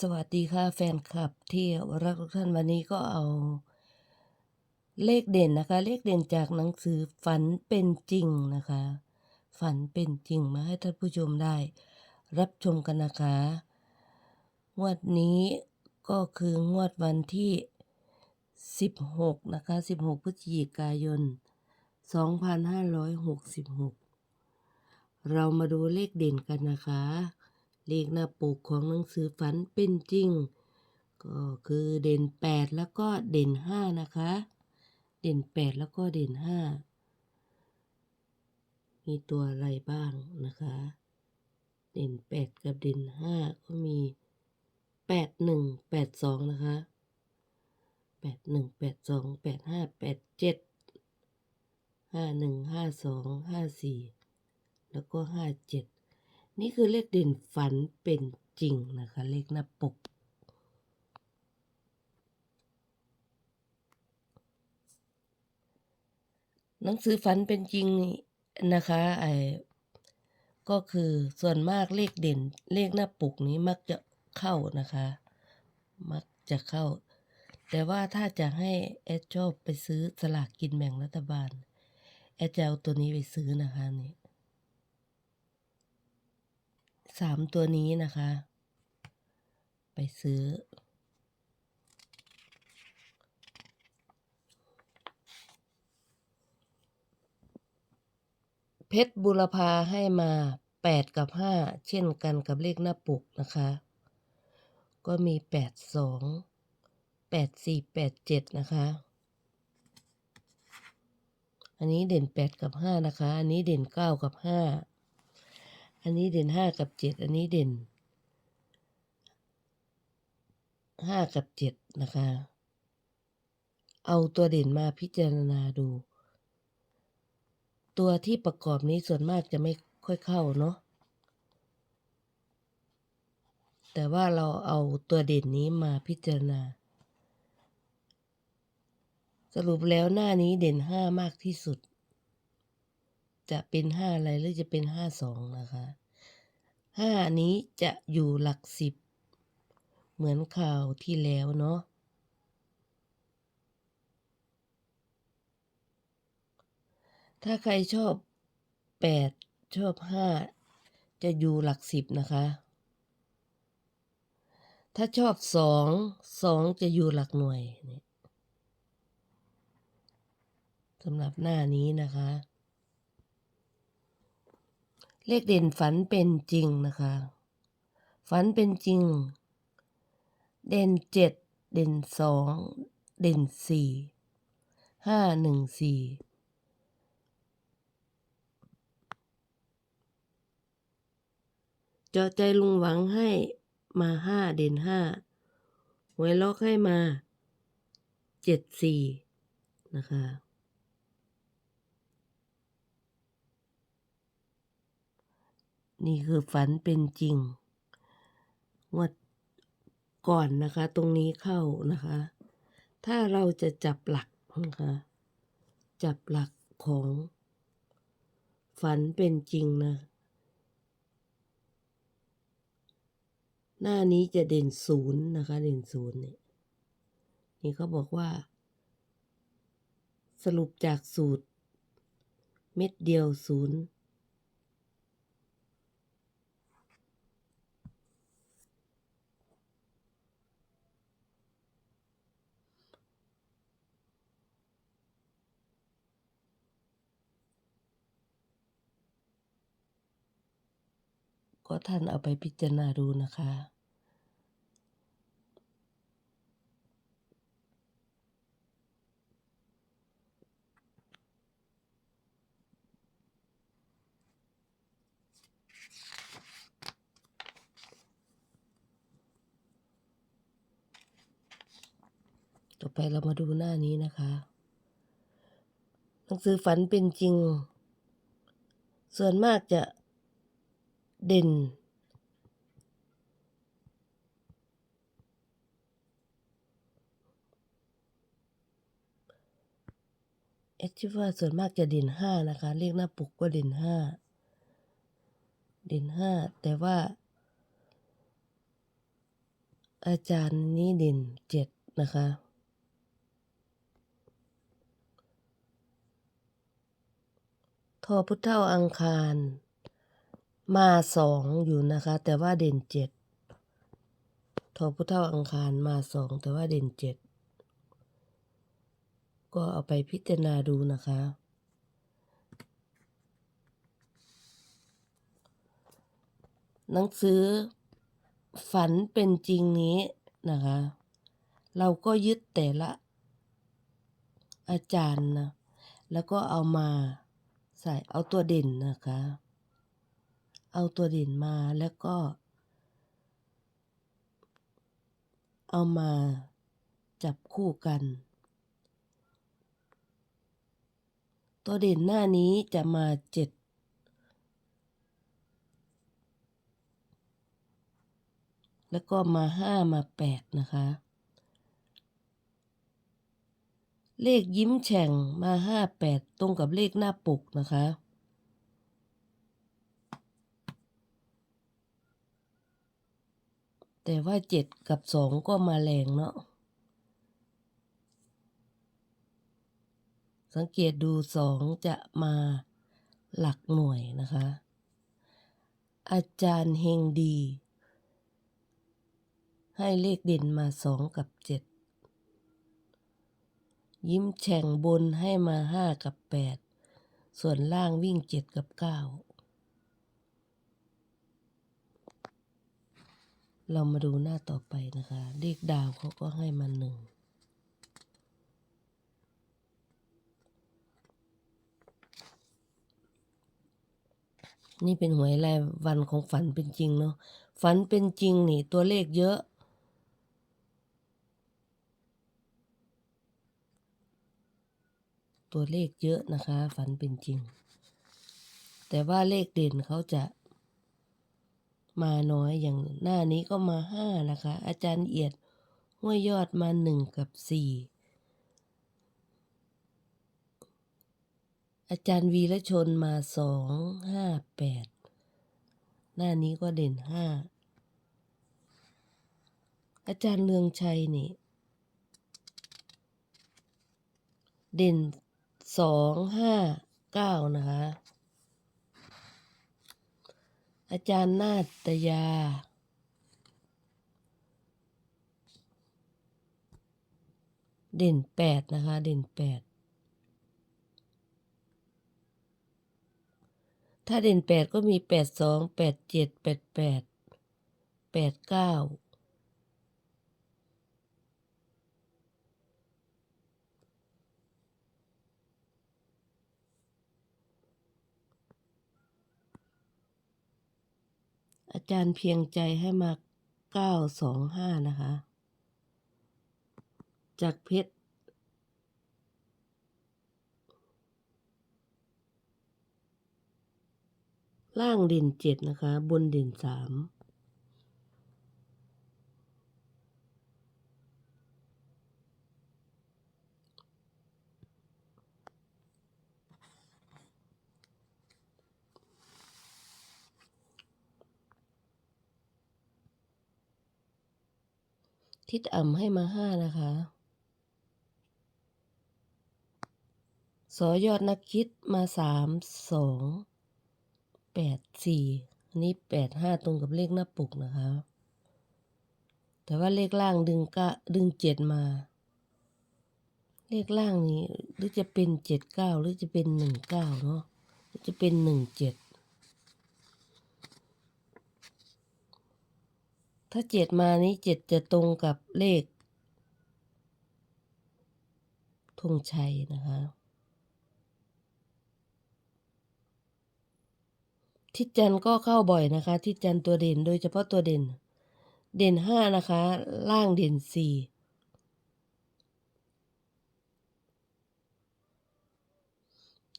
สวัสดีค่ะแฟนคลับที่รักทุกท่านวันนี้ก็เอา เลขเด่นนะคะ เลขเด่นจากหนังสือฝันเป็นจริงนะคะ ฝันเป็นจริงมาให้ท่านผู้ชมได้ รับชมกันนะคะงวดนี้ก็คืองวดวันที่ 16 นะคะ 16 พฤศจิกายน 2566 เรามาดูเลขเด่นกันนะคะ เลขหน้าปกของหนังสือฝันเป็นจริง ก็คือเด่น 8 แล้วก็เด่น 5 นะคะ เด่น 8 แล้วก็เด่น 5 มีตัวอะไรบ้างนะคะ เด่น 8 กับเด่น 5 ก็มี 8 1 8 2 นะคะ 8 1 8 2 8 5 8 7 5 1 5 2 5 4 แล้วก็ 5 7 นี่คือเลขเด่นฝันเป็นจริงนะคะ เลขหน้าปก หนังสือฝันเป็นจริงนี่นะคะไอ้ก็คือส่วนมากเลขเด่น เลขหน้าปกนี้มักจะเข้านะคะ มักจะเข้า แต่ว่าถ้าจะให้แอดชอบไปซื้อสลากกินแบ่งรัฐบาล แอดจะเอาตัวนี้ไปซื้อนะคะนี่ สามตัวนี้นะคะ ไปซื้อ เพชรบุรพาให้มาแปดกับห้าเช่นกันกับเลขหน้าปกนะคะ ก็มีแปดสองแปดสี่แปดเจ็ดนะคะ อันนี้เด่นแปดกับห้านะคะ อันนี้เด่นเก้ากับห้า อันนี้เด่นห้ากับเจ็ดอันนี้เด่นห้ากับเจ็ดนะคะ เอาตัวเด่นมาพิจารณาดู ตัวที่ประกอบนี้ส่วนมากจะไม่ค่อยเข้าเนาะแต่ว่าเราเอาตัวเด่นนี้มาพิจารณา สรุปแล้วหน้านี้เด่นห้ามากที่สุด จะเป็นห้าอะไรหรือจะเป็นห้าสองนะคะห้านี้จะอยู่หลักสิบ เหมือนข่าวที่แล้วเนาะถ้าใครชอบแปดชอบห้าจะอยู่หลักสิบนะคะ ถ้าชอบสองสองจะอยู่หลักหน่วยนี่สำหรับหน้านี้นะคะ เลขเด่นฝันเป็นจริงนะคะ ฝันเป็นจริง เด่นเจ็ดเด่นสองเด่นสี่ห้าหนึ่งสี่จาะใจลุงหวังให้มาห้าเด่นห้าหวยล็อกให้มาเจ็ดสี่นะคะ นี่คือฝันเป็นจริงงวดก่อนนะคะ ตรงนี้เข้านะคะ ถ้าเราจะจับหลักนะคะ จับหลักของฝันเป็นจริงนะ หน้านี้จะเด่นศูนย์นะคะ เด่นศูนย์เนี่ยนี่เขาบอกว่า สรุปจากสูตร เม็ดเดียวศูนย์ ก็ท่านเอาไปพิจารณาดูนะคะ ต่อไปเรามาดูหน้านี้นะคะหนังสือฝันเป็นจริง ส่วนมากจะ เด่น เอ็ดคิดว่าส่วนมากจะเด่นห้านะคะเลขหน้าปุกก็เด่นห้า เด่นห้า แต่ว่า อาจารย์นี่เด่นเจ็ดนะคะทอพุทธเท่าอังคาร มาสองอยู่นะคะ แต่ว่าเด่นเจ็ดทอพุทธเท่าอังคารมาสองแต่ว่าเด่นเจ็ดก็เอาไปพิจารณาดูนะคะ หนังสือฝันเป็นจริงนี้นะคะ เราก็ยึดแต่ละอาจารย์นะ แล้วก็เอามาใส่เอาตัวเด่นนะคะ เอาตัวเด่นมาแล้วก็ เอามาจับคู่กัน ตัวเด่นหน้านี้จะมาเจ็ดแล้วก็มาห้ามาแปดนะคะ เลขยิ้มแฉ่งมาห้าแปดตรงกับเลขหน้าปกนะคะ แต่ว่าเจ็ดกับสองก็มาแรงเนาะ สังเกตดูสองจะมาหลักหน่วยนะคะ อาจารย์เฮงดี ให้เลขเด่นมาสองกับเจ็ดยิ้มแฉ่งบนให้มาห้ากับแปดส่วนล่างวิ่งเจ็ดกับเก้า เรามาดูหน้าต่อไปนะคะ เลขดาวเขาก็ให้มาหนึ่ง นี่เป็นหวยรายวันของฝันเป็นจริงเนาะ ฝันเป็นจริงนี่ตัวเลขเยอะตัวเลขเยอะนะคะ ฝันเป็นจริง แต่ว่าเลขเด่นเขาจะ มาน้อยอย่างหน้านี้ก็มาห้านะคะ อาจารย์เอียดห้วยยอดมาหนึ่งกับสี่อาจารย์วีระชนมาสองห้าแปดหน้านี้ก็เด่นห้าอาจารย์เลืองชัยนี่ เด่นสองห้าเก้านะคะ อาจารย์นาตยา เด่นแปดนะคะ เด่นแปดถ้าเด่นแปดก็มีแปดสองแปดเจ็ดแปดแปดแปดเก้า อาจารย์เพียงใจให้มาเก้าสองห้านะคะ จากเพชรล่างเด่นเจ็ดนะคะ บนเด่นสาม ทิศอ่ำให้มาห้านะคะสอยอดนักคิดมาสามสองแปดสี่อันนี้แปดห้าตรงกับเลขหน้าปกนะคะ แต่ว่าเลขล่างดึงกะดึงเจ็ดมา เลขล่างนี้หรือจะเป็นเจ็ดเก้าหรือจะเป็นหนึ่งเก้าเนาะหรือจะเป็นหนึ่งเจ็ด ถ้าเจ็ดมานี้เจ็ดจะตรงกับเลขธงชัยนะคะ ทิศจันทร์ก็เข้าบ่อยนะคะ ทิศจันทร์ตัวเด่นโดยเฉพาะตัวเด่น เด่นห้านะคะ ล่างเด่นสี่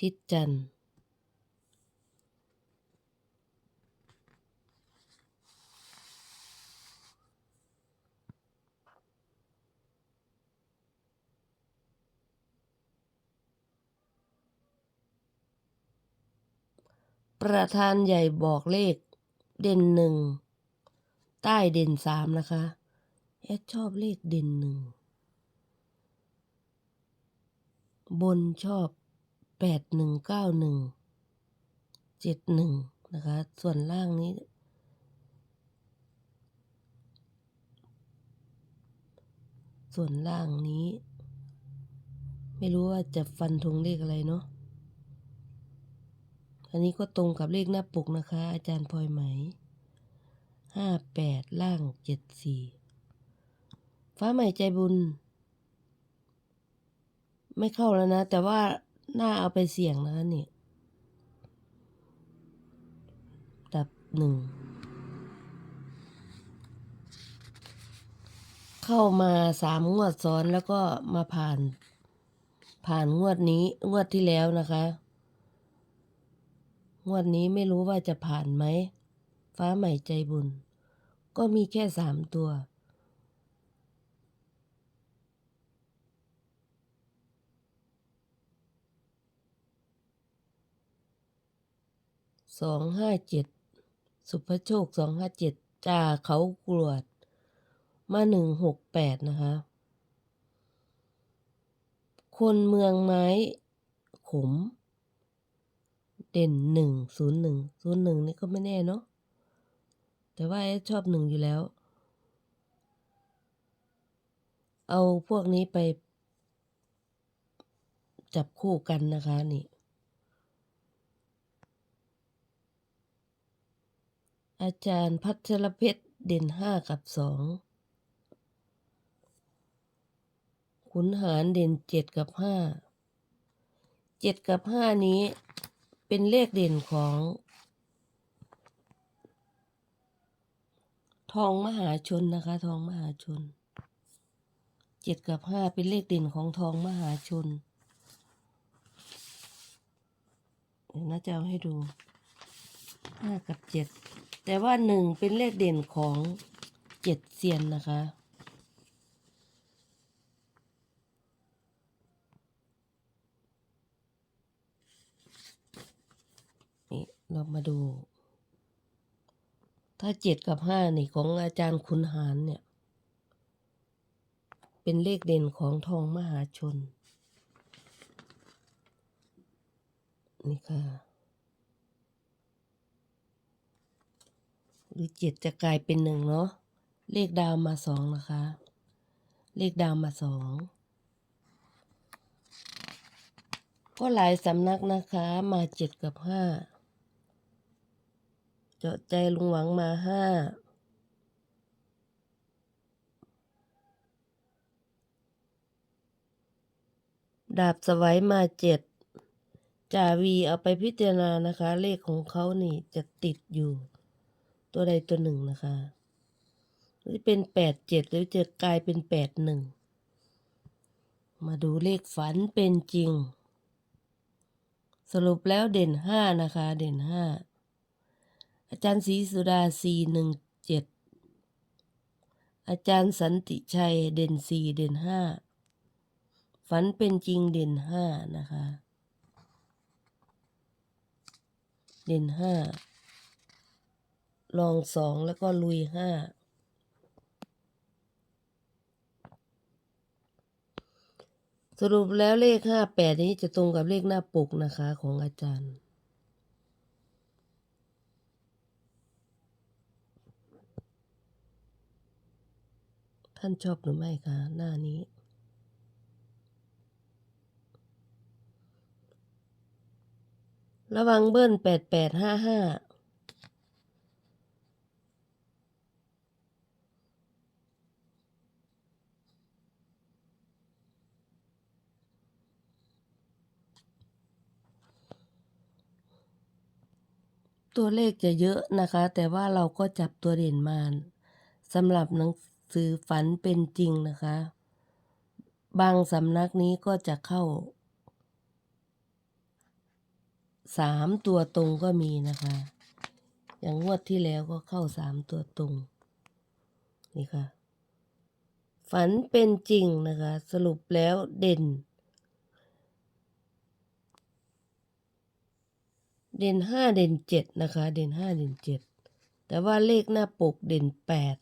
ทิศจันทร์ ประธานใหญ่บอกเลข เด่นหนึ่ง ใต้เด่นสามนะคะแอดชอบเลขเด่นหนึ่ง บนชอบแปดหนึ่งเก้าหนึ่งเจ็ดหนึ่งนะคะ ส่วนล่างนี้ส่วนล่างนี้ ไม่รู้ว่าจะฟันธงเลขอะไรเนาะ อันนี้ก็ตรงกับเลขหน้าปกนะคะ อาจารย์พลอยไหมห้าแปดล่างเจ็ดสี่ฟ้าใหม่ใจบุญ ไม่เข้าแล้วนะ แต่ว่าน่าเอาไปเสี่ยงนะคะนี่ยดับหนึ่ง เข้ามาสามงวดซ้อนแล้วก็มาผ่าน ผ่านงวดนี้งวดที่แล้วนะคะ งวดนี้ไม่รู้ว่าจะผ่านไหม ฟ้าใหม่ใจบุญ ก็มีแค่สามตัว สองห้าเจ็ด สุภโชคสองห้าเจ็ดจ่าเขากรวด มาหนึ่งหกแปดนะคะ คนเมืองไม้ขม เด่นหนึ่งศูนย์หนึ่งศูนย์หนึ่งนี่ก็ไม่แน่เนาะแต่ว่าแอดชอบหนึ่งอยู่แล้ว เอาพวกนี้ไป จับคู่กันนะคะนี่อาจารย์พัชรเพชรเด่นห้ากับสองขุนหารเด่นเจ็ดกับห้าเจ็ดกับห้านี้ เป็นเลขเด่นของ ทองมหาชนนะคะ ทองมหาชนเจ็ดกับห้าเป็นเลขเด่นของทองมหาชนเดี๋ยวน่าจะเอาให้ดูห้ากับเจ็ดแต่ว่าหนึ่งเป็นเลขเด่นของเจ็ดเซียนนะคะ นี่ เรามาดู ถ้าเจ็ดกับห้านี่ของอาจารย์คุณหารเนี่ย เป็นเลขเด่นของทองมหาชน นี่ค่ะ หรือเจ็ดจะกลายเป็นหนึ่งเนาะ เลขดาวมาสองนะคะ เลขดาวมาสองก็หลายสำนักนะคะมาเจ็ดกับห้า เจาะใจลุงหวังมาห้าดาบสวัยมาเจ็ดจ่าวีเอาไปพิจารณานะคะ เลขของเขานี่จะติดอยู่ ตัวใดตัวหนึ่งนะคะหรือเป็นแปดเจ็ดหรือจะกลายเป็นแปดหนึ่งมาดูเลขฝันเป็นจริง สรุปแล้วเด่นห้านะคะ เด่นห้า อาจารย์ศรีสุดาสี่หนึ่งเจ็ดอาจารย์สันติชัยเด่นสี่เด่นห้าฝันเป็นจริงเด่นห้านะคะ เด่นห้าลองสองแล้วก็ลุยห้าสรุปแล้วเลขห้าแปดนี้จะตรงกับเลขหน้าปกนะคะของอาจารย์ ท่านชอบหรือไม่คะหน้านี้ ระวังเบิ้ลแปดแปดห้าห้าตัวเลขจะเยอะนะคะ แต่ว่าเราก็จับตัวเด่นมาสำหรับหนัง สือฝันเป็นจริงนะคะ บางสำนักนี้ก็จะเข้าสามตัวตรงก็มีนะคะ อย่างงวดที่แล้วก็เข้าสามตัวตรง นี่ค่ะ ฝันเป็นจริงนะคะ สรุปแล้วเด่น เด่นห้าเด่นเจ็ดนะคะ เด่นห้าเด่นเจ็ดแต่ว่าเลขหน้าปกเด่นแปด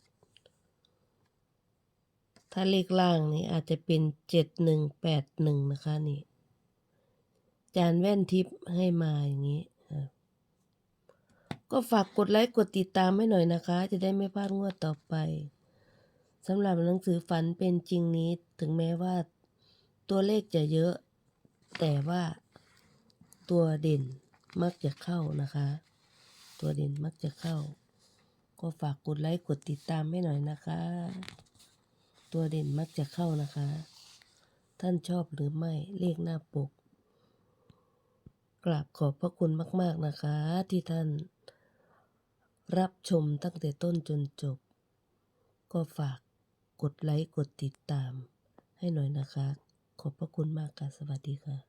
ถ้าเลขล่างนี่อาจจะเป็นเจ็ดหนึ่งแปดหนึ่งนะคะนี่จานแว่นทิพย์ให้มาอย่างนี้ก็ฝากกดไลค์กดติดตามให้หน่อยนะคะ จะได้ไม่พลาดงวดต่อไปสำหรับหนังสือฝันเป็นจริงนี้ถึงแม้ว่าตัวเลขจะเยอะ แต่ว่าตัวเด่นมักจะเข้านะคะ ตัวเด่นมักจะเข้า ก็ฝากกดไลค์กดติดตามให้หน่อยนะคะ ตัวเด่นมักจะเข้านะคะ ท่านชอบหรือไม่เลขหน้าปก กราบขอบพระคุณมาก ๆนะคะ ที่ท่าน รับชมตั้งแต่ต้นจนจบ ก็ฝากกดไลค์กดติดตามให้หน่อยนะคะ ขอบพระคุณมากค่ะ สวัสดีค่ะ